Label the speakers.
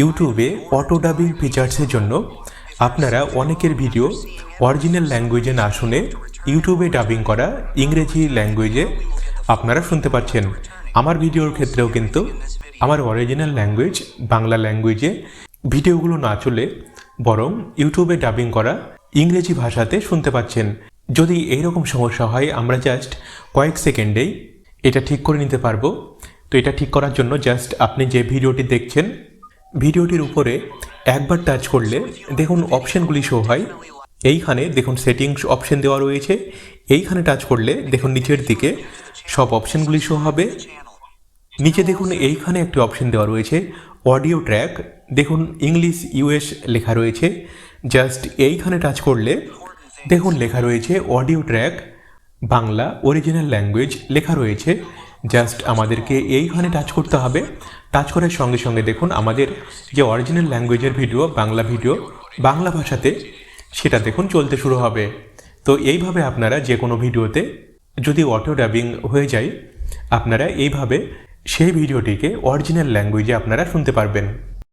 Speaker 1: ইউটিউবে auto dubbing ফিচার্সের জন্য আপনারা অনেকের ভিডিও অরিজিনাল ল্যাঙ্গুয়েজে না শুনে ইউটিউবে ডাবিং করা ইংরেজি ল্যাঙ্গুয়েজে আপনারা শুনতে পাচ্ছেন। আমার ভিডিওর ক্ষেত্রেও কিন্তু আমার অরিজিনাল ল্যাঙ্গুয়েজ বাংলা ল্যাঙ্গুয়েজে ভিডিওগুলো না চলে বরং ইউটিউবে ডাবিং করা ইংরেজি ভাষাতে শুনতে পাচ্ছেন। যদি এইরকম সমস্যা হয়, আমরা জাস্ট কয়েক সেকেন্ডেই এটা ঠিক করে নিতে পারব। তো এটা ঠিক করার জন্য জাস্ট আপনি যে ভিডিওটি দেখছেন ভিডিওটির উপরে একবার টাচ করলে দেখুন অপশনগুলি শো হয়। এইখানে দেখুন সেটিংস অপশন দেওয়া রয়েছে। এইখানে টাচ করলে দেখুন নিচের দিকে সব অপশনগুলি শো হবে। নিচে দেখুন এইখানে একটি অপশন দেওয়া রয়েছে অডিও ট্র্যাক দেখুন ইংলিশ ইউএস লেখা রয়েছে। জাস্ট এইখানে টাচ করলে দেখুন লেখা রয়েছে audio track Bangla original language লেখা রয়েছে। জাস্ট আমাদেরকে এইখানে টাচ করতে হবে। টাচ করার সঙ্গে সঙ্গে দেখুন, আমাদের যে অরিজিনাল ল্যাঙ্গুয়েজের ভিডিও বাংলা ভিডিও বাংলা ভাষাতে সেটা দেখুন চলতে শুরু হবে। তো এইভাবে আপনারা যে কোনো ভিডিওতে যদি অটো ডাবিং হয়ে যায়, আপনারা এইভাবে সেই ভিডিওটিকে অরিজিনাল ল্যাঙ্গুয়েজে আপনারা শুনতে পারবেন।